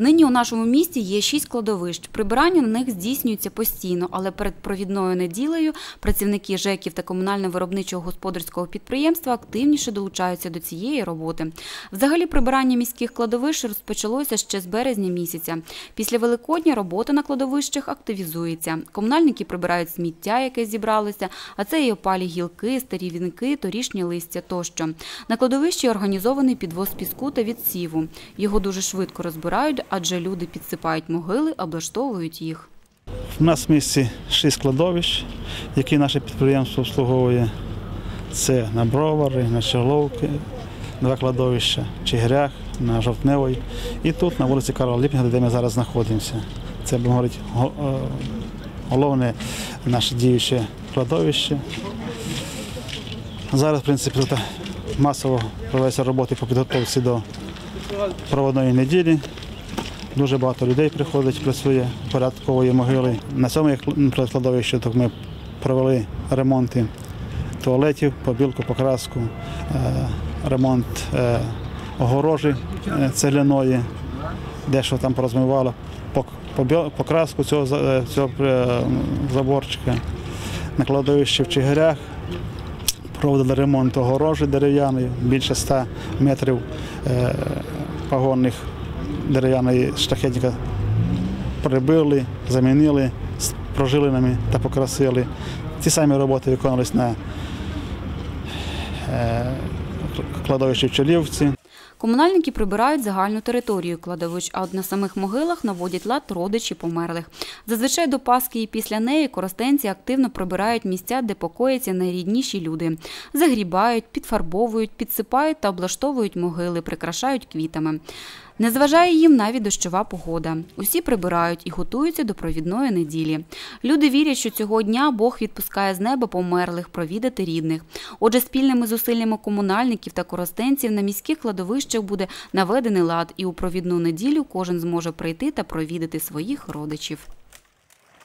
Нині у нашому місті є шість кладовищ. Прибирання на них здійснюється постійно, але перед провідною неділею працівники ЖЕКів та комунально-виробничого господарського підприємства активніше долучаються до цієї роботи. Взагалі, прибирання міських кладовищ розпочалося ще з березня місяця. Після Великодня робота на кладовищах активізується. Комунальники прибирають сміття, яке зібралося, а це і опалі гілки, старі вінки, торішнє листя тощо. На кладовищі організований підвоз піску та відсіву. Його дуже швидко розбирають, адже люди підсипають могили, облаштовують їх. У нас в місті шість кладовищ, які наше підприємство обслуговує. Це на Бровари, на Черловки, два кладовища, Чигирях, на Жовтневої. І тут на вулиці Карла Ліпінга, де ми зараз знаходимося. Це будемо говорити е, головне наше діюче кладовище. Зараз, в принципі, тут масово проводяться роботи по підготовці до проводної неділі. Дуже багато людей приходить, працює порядкової могили. На цьому кладовищі ми провели ремонти туалетів, побілку, покраску, е, ремонт е, огорожі е, цегляної, дещо там порозмивало, покраску цього, цього заборчика. На кладовищі в Чигирях проводили ремонт огорожі дерев'яної, більше 100 метрів погонних дерев'яної штахетника прибили, замінили з прожилинами та покрасили. Ті самі роботи виконувалися на е, кладовищі в Чолівці. Комунальники прибирають загальну територію кладовищ, а от на самих могилах наводять лад родичі померлих. Зазвичай до Пасхи і після неї коростенці активно прибирають місця, де покояться найрідніші люди. Загрібають, підфарбовують, підсипають та облаштовують могили, прикрашають квітами. Не зважає їм навіть дощова погода. Усі прибирають і готуються до провідної неділі. Люди вірять, що цього дня Бог відпускає з неба померлих провідати рідних. Отже, спільними зусиллями комунальників та коростенців на міських кладовищах буде наведений лад, і у провідну неділю кожен зможе прийти та провідати своїх родичів.